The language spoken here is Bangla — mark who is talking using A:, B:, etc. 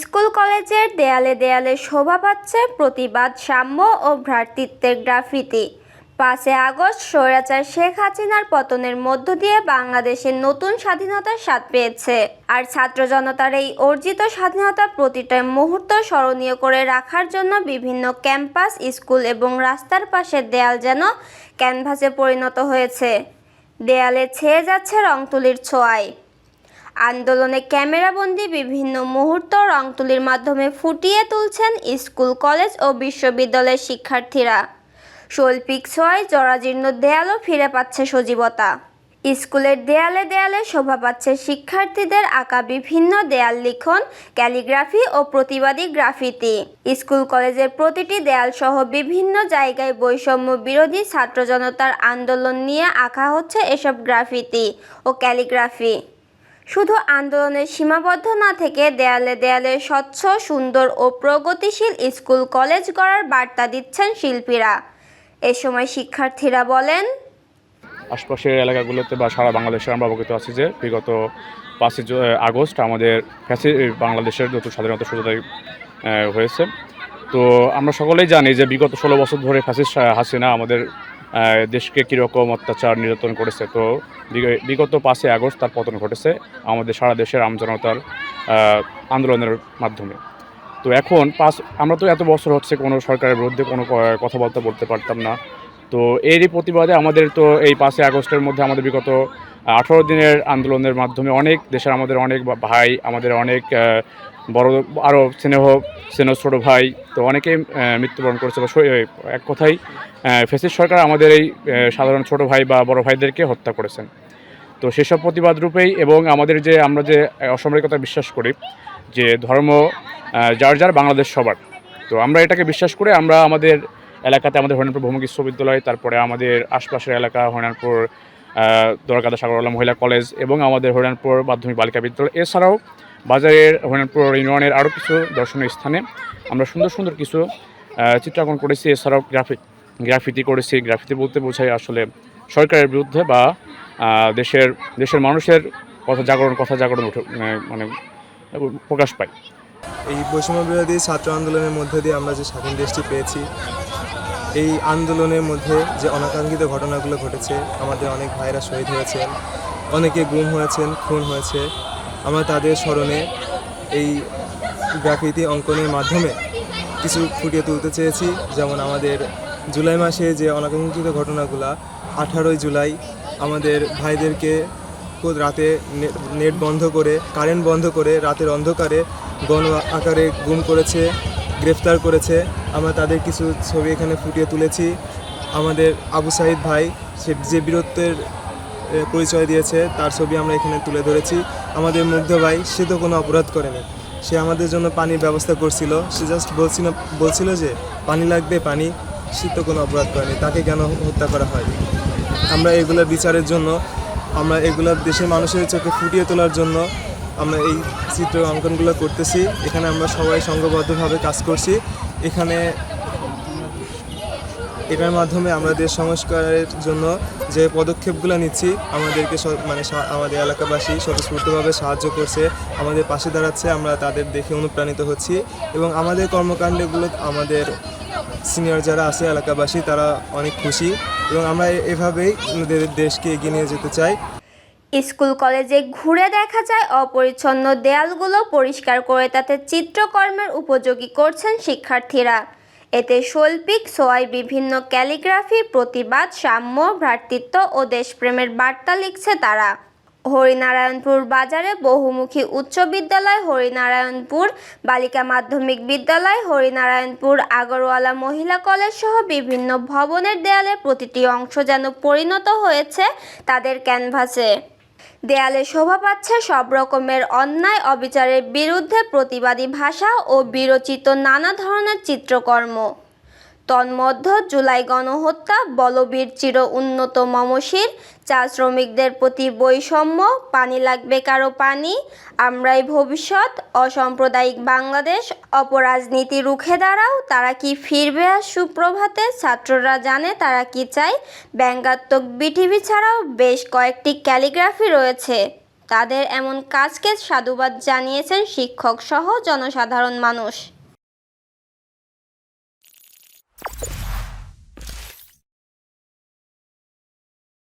A: স্কুল কলেজের দেয়ালে দেয়ালে শোভা পাচ্ছে প্রতিবাদ, সাম্য ও ভ্রাতৃত্বের গ্রাফিতি। পাঁচে আগস্ট স্বৈরাচার শেখ হাসিনার পতনের মধ্য দিয়ে বাংলাদেশের নতুন স্বাধীনতার স্বাদ পেয়েছে। আর ছাত্র জনতার এই অর্জিত স্বাধীনতা প্রতিটা মুহূর্ত স্মরণীয় করে রাখার জন্য বিভিন্ন ক্যাম্পাস, স্কুল এবং রাস্তার পাশের দেয়াল যেন ক্যানভাসে পরিণত হয়েছে। দেয়ালে ছেয়ে যাচ্ছে রংতুলির ছোঁয়ায়। আন্দোলনে ক্যামেরাবন্দি বিভিন্ন মুহূর্ত রং তুলির মাধ্যমে ফুটিয়ে তুলছেন স্কুল, কলেজ ও বিশ্ববিদ্যালয়ের শিক্ষার্থীরা। শৈল্পিক ছোঁয়ায় জরাজীর্ণ দেয়ালও ফিরে পাচ্ছে সজীবতা। স্কুলের দেয়ালে দেয়ালে শোভা পাচ্ছে শিক্ষার্থীদের আঁকা বিভিন্ন দেয়াল লিখন, ক্যালিগ্রাফি ও প্রতিবাদী গ্রাফিতি। স্কুল, কলেজের প্রতিটি দেয়াল সহ বিভিন্ন জায়গায় বৈষম্য বিরোধী ছাত্র জনতার আন্দোলন নিয়ে আঁকা হচ্ছে এসব গ্রাফিতি ও ক্যালিগ্রাফি। শুধু আন্দোলনের সীমাবদ্ধ না থেকে দেয়ালে দেয়ালে স্বচ্ছ, সুন্দর ও প্রগতিশীল স্কুল, কলেজ গড়ার বার্তা দিচ্ছেন শিল্পীরা। এ সময় শিক্ষার্থীরা বলেন,
B: আশপাশের এলাকাগুলোতে বা সারা বাংলাদেশে আমরা অবগত আছি যে বিগত পাঁচই আগস্ট আমাদের ফ্যাসি বাংলাদেশের নতুন স্বাধীনতা সূচনা হয়েছে। তো আমরা সকলেই জানি যে বিগত ষোলো বছর ধরে ফ্যাসিস্ট হাসিনা আমাদের দেশকে কীরকম অত্যাচার নির্যাতন করেছে, তো বিগত পাঁচই আগস্ট তার পতন ঘটেছে আমাদের সারা দেশের আমজনতার আন্দোলনের মাধ্যমে। তো এখন পাঁচ, আমরা তো এত বছর হচ্ছে কোনো সরকারের বিরুদ্ধে কোনো কথাবার্তা বলতে পারতাম না। তো এরই প্রতিবাদে আমাদের তো এই পাঁচই আগস্টের মধ্যে আমাদের বিগত আঠারো দিনের আন্দোলনের মাধ্যমে অনেক দেশের আমাদের অনেক ভাই, আমাদের অনেক বড় আরও স্নেহ স্নেহ ছোটো ভাই, তো অনেকেই মৃত্যুবরণ করেছে বা এক কথাই ফেসিস সরকার আমাদের এই সাধারণ ছোট ভাই বা বড় ভাইদেরকে হত্যা করেছেন। তো সেসব প্রতিবাদ রূপেই এবং আমাদের যে, আমরা যে অসামরিকতা বিশ্বাস করি, যে ধর্ম যার যার বাংলাদেশ সবার। তো আমরা এটাকে বিশ্বাস করে আমরা আমাদের এলাকাতে আমাদের হরিণাপুর ভৌমিক বিশ্ববিদ্যালয়, তারপরে আমাদের আশপাশের এলাকা হরিণাপুর দরকাদা সাগরওয়ালা মহিলা কলেজ এবং আমাদের হরিণাপুর মাধ্যমিক বালিকা বিদ্যালয়। এছাড়াও বাজারের হরিণাপুর ইউনিয়নের আরও কিছু দর্শনীয় স্থানে আমরা সুন্দর সুন্দর কিছু চিত্রাঙ্কন করেছি। এছাড়াও গ্রাফিক গ্রাফিতি করেছি। গ্রাফিতি বলতে বোঝায় আসলে সরকারের বিরুদ্ধে বা দেশের দেশের মানুষের কথা জাগরণ কথা জাগরণ উঠে মানে প্রকাশ পায়।
C: এই বৈষম্য বিরোধী ছাত্র আন্দোলনের মধ্যে দিয়ে আমরা যে স্বাধীন দেশটি পেয়েছি এই আন্দোলনের মধ্যে যে অনাকাঙ্ক্ষিত ঘটনাগুলো ঘটেছে, আমাদের অনেক ভাইরা শহীদ হয়েছেন, অনেকে গুম হয়েছেন, খুন হয়েছে। আমরা তাদের স্মরণে এই গ্রাফিতি অঙ্কনের মাধ্যমে কিছু ফুটিয়ে তুলতে চেয়েছি। যেমন আমাদের জুলাই মাসে যে অনাকাঙ্ক্ষিত ঘটনাগুলো, আঠারোই জুলাই আমাদের ভাইদেরকে রাতে নেট বন্ধ করে, কারেন্ট বন্ধ করে রাতের অন্ধকারে গণ আকারে গুম করেছে। গ্রেফতার করেছে। আমরা তাদের কিছু ছবি এখানে ফুটিয়ে তুলেছি। আমাদের আবু সাহিদ ভাই, সে যে বীরত্বের পরিচয় দিয়েছে, তার ছবি আমরা এখানে তুলে ধরেছি। আমাদের মুগ্ধ ভাই, সে তো কোনো অপরাধ করেনি। সে আমাদের জন্য পানির ব্যবস্থা করছিল। সে জাস্ট বলছিল বলছিল যে, পানি লাগবে, পানি। সে তো কোনো অপরাধ করেনি। তাকে কেন হত্যা করা হয় আমরা এগুলোর বিচারের জন্য, আমরা এগুলো দেশের মানুষের চোখে ফুটিয়ে তোলার জন্য আমরা এই চিত্র অঙ্কনগুলো করতেছি। এখানে আমরা সবাই সংঘবদ্ধভাবে কাজ করছি। এখানে এটার মাধ্যমে আমরা দেশ সংস্কারের জন্য যে পদক্ষেপগুলো নিচ্ছি, আমাদেরকে মানে আমাদের এলাকাবাসী স্বতঃস্ফূর্তভাবে সাহায্য করছে, আমাদের পাশে দাঁড়াচ্ছে, আমরা তাদের দেখে অনুপ্রাণিত হচ্ছি এবং আমাদের কর্মকাণ্ডগুলো, আমাদের সিনিয়র যারা আছে এলাকাবাসী, তারা অনেক খুশি এবং আমরা এভাবেই দেশকে এগিয়ে নিয়ে যেতে চাই।
A: স্কুল কলেজে ঘুরে দেখা যায় অপরিচ্ছন্ন দেয়ালগুলো পরিষ্কার করে তাতে চিত্রকর্মের উপযোগী করছেন শিক্ষার্থীরা। এতে শৈল্পিক সোয়াই বিভিন্ন ক্যালিগ্রাফি, প্রতিবাদ, সাম্য, ভ্রাতৃত্ব ও দেশপ্রেমের বার্তা লিখছে তারা। হরিনারায়ণপুর বাজারে বহুমুখী উচ্চ বিদ্যালয় হরিনারায়ণপুর, বালিকা মাধ্যমিক বিদ্যালয় হরিনারায়ণপুর, আগরওয়ালা মহিলা কলেজ সহ বিভিন্ন ভবনের দেয়ালে প্রতিটি অংশ যেন পরিণত হয়েছে তাদের ক্যানভাসে। দেয়ালে শোভা পাচ্ছে সব রকমের অন্যায়, অবিচারের বিরুদ্ধে প্রতিবাদী ভাষা ও বিরচিত নানা ধরনের চিত্রকর্ম। তন্মধ্য জুলাই গণহত্যা, বলবীর চির উন্নত মমশির, চা শ্রমিকদের প্রতি বৈষম্য, পানি লাগবে কারও পানি, আমরাই ভবিষ্যৎ, অসাম্প্রদায়িক বাংলাদেশ, অপরাজনীতি রুখে দাঁড়াও, তারা কি ফিরবে আর সুপ্রভাতে, ছাত্ররা জানে তারা কি চায়, ব্যঙ্গাত্মক বিটিভি ছাড়াও বেশ কয়েকটি ক্যালিগ্রাফি রয়েছে। তাদের এমন কাজকে সাধুবাদ জানিয়েছেন শিক্ষক সহ জনসাধারণ মানুষ।